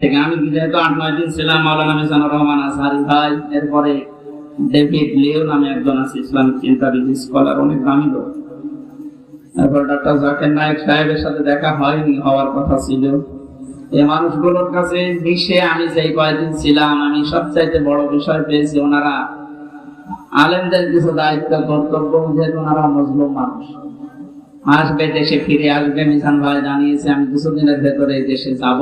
থেকে আমি যেহেতু আট, নয় দিন ছিলাম, মাওলানা রহমান ভাই, এরপরে ডেভিড লিও নামে একজন আছে, ইসলামিক চিন্তাবিদ স্কলার অনেক দামি লোক। তারপর জাকির নায়ক সাহেবের সাথে দেখা হয়নি, হওয়ার কথা ছিল। এই মানুষগুলোর কাছে আমি যেই কয়েকদিন ছিলাম, আমি সবচাইতে বড় বিষয় পেয়েছি, ওনারা আলেমদের কিছু দায়িত্ব, কর্তব্য যেহেতু ওনারা মজলুম মানুষ। আসবে, দেশে ফিরে আসবে, মিজান ভাই জানিয়েছে, আমি কিছুদিনের ভেতরে দেশে যাব।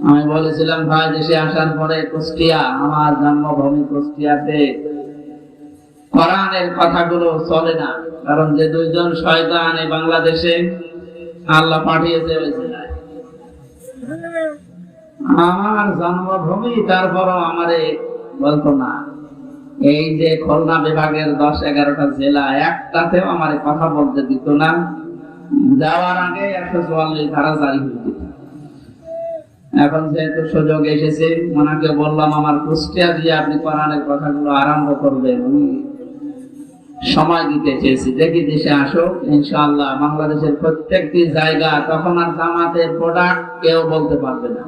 আমি বলেছিলাম, ভাই, দেশে আসার পরে কুষ্টিয়া, আমার জন্মভূমি কুষ্টিয়াতে। কোরআনের কথাগুলো চলে না, কারণ যে দুইজন শয়তান এই বাংলাদেশে আল্লাহ পাঠিয়েছে আমার জন্মভূমি, তারপরও আমারে বলতো না। এই যে খুলনা বিভাগের দশ এগারোটা জেলা, একটাতেও আমার কথা বলতে দিত না। যাওয়ার আগে একশো চুয়াল্লিশ ধারা জারি হয়ে। এখন যেহেতু সুযোগ এসেছে, ওনাকে বললাম, আমার কুষ্টিয়া দিয়ে আপনি কোরআনের কথাগুলো আরম্ভ করবেন। সময় দিতে চেয়েছি। দেখি দেশে আসো ইনশাআল্লাহ বাংলাদেশের প্রত্যেকটি জায়গা তখন আর জামাতের প্রোডাক্ট কেউ বলতে পারবে না।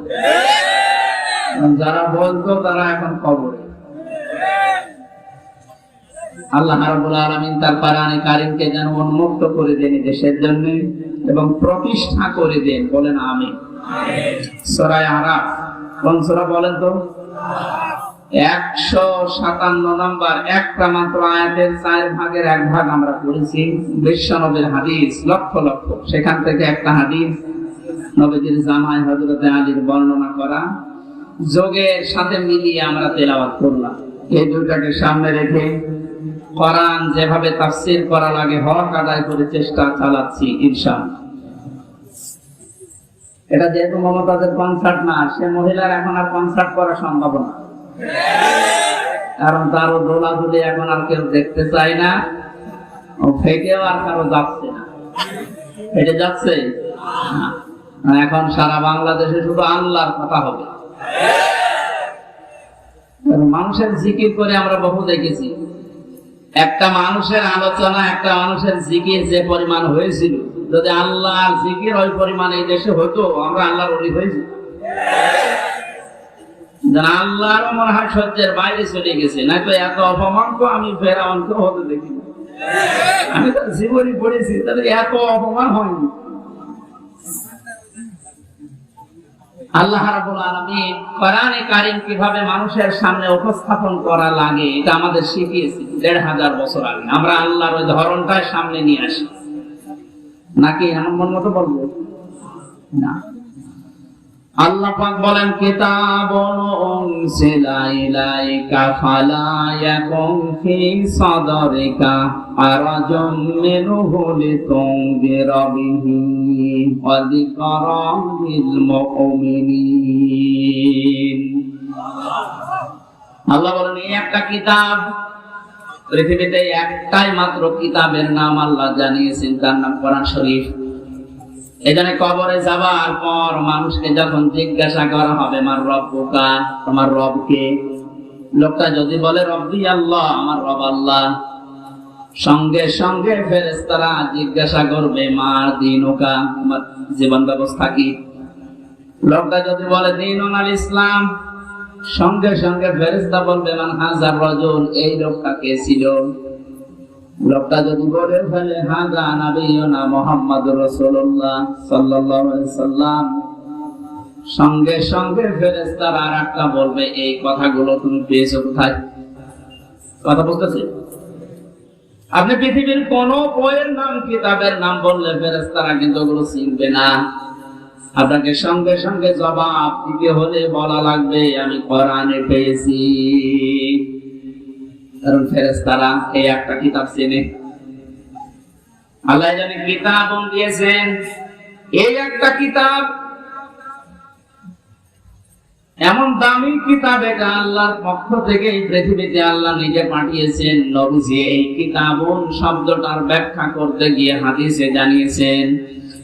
যারা বলতো তারা এখন খবরে। আল্লাহ রাব্বুল আলামিন তার কারীমকে যেন উন্মুক্ত করে দেন দেশের জন্য এবং প্রতিষ্ঠা করে দেন। বলেন আমিন। সূরা আরাফ কোন সূরা বলেন তো? একশো সাতান্ন নম্বর একটা মাত্র আয়াতের চার ভাগের এক ভাগ আমরা পড়েছি। বিশ্ব নবীর হাদিস লক্ষ লক্ষ। সেখান থেকে একটা হাদিস নবীজির জামাই হজরত আলীর বর্ণনা করা। যোগের সাথে মিলিয়ে আমরা তেলাওয়াত করলাম। এই দুটাকে সামনে রেখে কোরআন যেভাবে তাফসীর করা লাগে হক আদায় করে চেষ্টা চালাচ্ছি, ইনশাআল্লাহ। এটা যেহেতু মমতাজের কনসার্ট না, সে মহিলার এখন আর কনসার্ট করা সম্ভব না। কারণ তারও দোলাদুলি এখন আর কেউ দেখতে চায় না, ও ফেকেও আর কারও যাচ্ছে না। ফেটে যাচ্ছে? এখন সারা বাংলাদেশে শুধু আল্লাহর কথা হবে। মানুষের জিকির করে আমরা বহু দেখেছি। একটা মানুষের আলোচনা, একটা মানুষের জিকির যে পরিমাণ হয়েছিল, যদি আল্লাহ জিকির ওই পরিমাণ এই দেশে হতো, আমরা আল্লাহর অলি হয়েছি যেন আল্লাহরও মনে হয় সহ্যের বাইরে চলে গেছে এত অপমান তো আমি ফেরাউনকে হতে দেখি আমি তো জীবনই পড়েছি, তাহলে এত অপমান হয়নি। আল্লাহ রাব্বুল আলামিন কোরআনে কারীম কীভাবে মানুষের সামনে উপস্থাপন করা লাগে, এটা আমাদের শিখিয়েছে। দেড় হাজার বছর আগে। আমরা আল্লাহর ওই ধরনটাই সামনে নিয়ে আসি। নাকি আমার মন মতো বলব? না। আল্লাহ বলেন আল্লাহ বলেন, এই একটা কিতাব পৃথিবীতে একটাই মাত্র কিতাবের নাম আল্লাহ জানিয়েছেন তার নাম কোরআন শরীফ। এখানে কবরে যাবার পর মানুষকে যখন জিজ্ঞাসা করা হবে আমার রব বোকা, তোমার রবকে লোকটা যদি বলে, রব্বি আল্লাহ, আমার রব আল্লাহ। সঙ্গে সঙ্গে ফেরেস্তারা জিজ্ঞাসা করবে, মার দিন ওকা, তোমার জীবন ব্যবস্থা কি? লোকটা যদি বলে দিন ওনার ইসলাম সঙ্গে সঙ্গে ফেরেস্তা বলবে, মান হাজার রজুল, এই লোকটা কে ছিল? লোকটা যদি বলে ফেলে, হাজা নাবিয়না মোহাম্মদ রসুল্লাহ সাল্লাল্লাহু সাল্লাম। সঙ্গে সঙ্গে ফেরেশতার আর একটা বলবে, এই কথাগুলো তুমি পেয়েছ কোথায়? কথা বলতেছে আপনি পৃথিবীর কোন বইয়ের নাম, কিতাবের নাম বললে ফেরেশতারা কিন্তু ওগুলো চিনবে না। আপনাকে সঙ্গে সঙ্গে জবাব দিতে হলে বলা লাগবে, আমি কোরআনে পেয়েছি। কারণ ফেরেস্তারা এই একটা কিতাব চেনে। আল্লাহ জানে কিতাব দিয়েছেন। এই একটা কিতাব এমন দামি কিতাব এটা আল্লাহর পক্ষ থেকে এই পৃথিবীতে আল্লাহ নিজে পাঠিয়েছেন। নবীজি এই কিতাবুন শব্দটার ব্যাখ্যা করতে গিয়ে হাদিসে জানিয়েছেন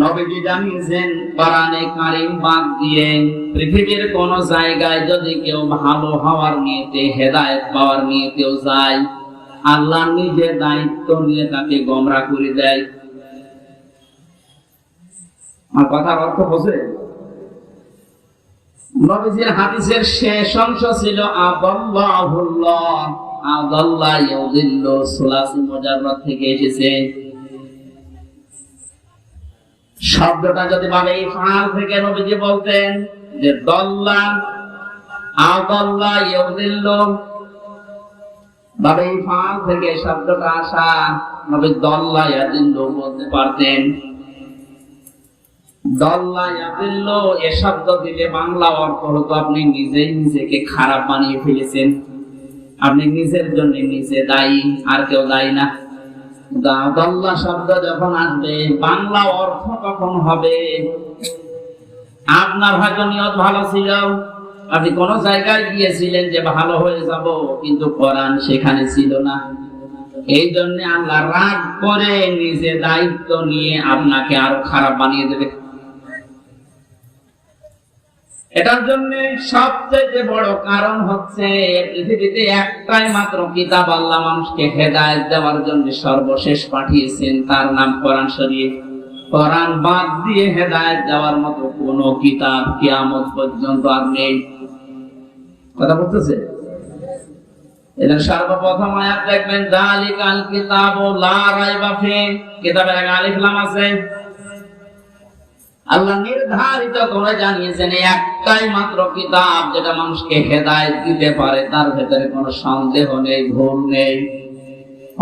নবীজি জানিয়েছেন কোরআনে কারিম বাদ দিয়ে পৃথিবীর কোন জায়গায় যদি কেউ ভালো হওয়ার নিয়েতে, হেদায়েত পাওয়ার নিয়েতেও যায়, আল্লাহ নিজে দায়িত্ব নিয়ে তাকে গমরা করে দেয়। আমার কথার অর্থ বোঝে? নবীজির হাদিসের শেষ অংশ ছিল, আদাল্লাহুল্লাহ, আদাল্লাহ ইউদিল্লু সুলাসি মুজাররদ থেকে এসেছে। শব্দটা যদি ভাবে ফাল থেকে নবীজি বলতেন যে, দল্লা ইউদিল্লু ভাবে থেকে শব্দটা আসা, নবী দল্লা ইয়াদিল্লু বলতে পারতেন। দল্লা ইয়াদিল্লু এ শব্দ দিলে বাংলা অর্থ হতো আপনি নিজেই নিজেকে খারাপ বানিয়ে ফেলেছেন। আপনি নিজের জন্য নিজে দায়ী, আর কেউ দায়ী না। দাদল্লা শব্দ যখন আসবে, বাংলা অর্থ কখন হবে? আপনার হয়তো নিয়ত ভালো ছিল। আপনি কোন জায়গায় গিয়েছিলেন যে ভালো হয়ে যাব, কিন্তু কোরআন সেখানে ছিল না। এই জন্য আল্লাহ রাগ করে নিজে দায়িত্ব নিয়ে আপনাকে আরও খারাপ বানিয়ে দেবে। এটার জন্য সবচেয়ে বড় কারণ হচ্ছে পৃথিবীতে একটাই মাত্র কিতাব আল্লাহ মানুষকে হেদায়েত দেওয়ার জন্য সর্বশেষ পাঠিয়েছেন, তার নাম কোরআন শরীফ। কোরআন বাদ দিয়ে হেদায়েত দেওয়ার মতো কোন কিতাব কিয়ামত পর্যন্ত আর নেই। কথা বলতেছে? এদের সর্বপ্রথম আয়াত দেখবেন জালিকাল কিতাব লা রাইবা ফি কিতাবের আলিফ লাম আছে। আল্লাহ নির্ধারিত করে জানিয়েছেন একটাই মাত্র কিতাব যেটা মানুষকে হেদায়েত দিতে পারে, তার ভেতরে কোনো সন্দেহ নেই, ভুল নেই,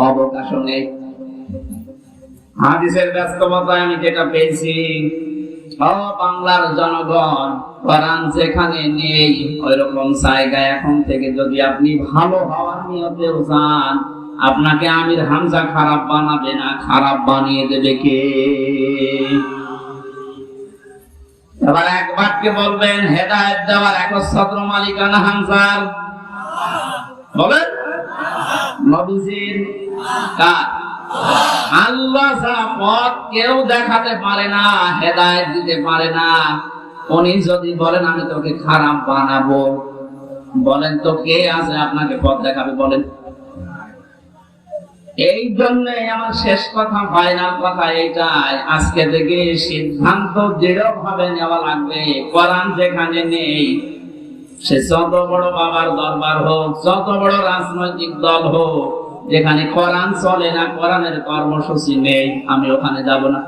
অবকাশও নেই। হাদিসের ব্যস্ততায় আমি যেটা পেয়েছি বাংলার জনগণ, কোরআন যেখানে নেই ওই রকম জায়গায় এখন থেকে যদি আপনি ভালো হওয়ার নিয়তেও যান, আপনাকে আমির হামজা খারাপ বানাবে না, খারাপ বানিয়ে দেবে কে? বাক্যে বলবেন, হেদায়ত দেওয়ার একচ্ছত্র মালিকানা হামসার। বলেন? নবীজির কার? আল্লাহ ছাড়া পথ কেউ দেখাতে পারে না, হেদায়ত দিতে পারে না। উনি যদি বলেন, আমি তোকে খারাপ বানাবো। বলেন তো কে আছে আপনাকে পথ দেখাবে? বলেন। এই জন্য আমার শেষ কথা ফাইনাল কথা এটাই আজকে থেকে সিদ্ধান্ত দৃঢ় ভাবে নেওয়া লাগবে। কোরআন যেখানে নেই, সে যত বড় বাবার দরবার হোক, যত বড় রাজনৈতিক দল হোক, যেখানে কোরআন চলে না, কোরআনের কর্মসূচি নেই, আমি ওখানে যাব না।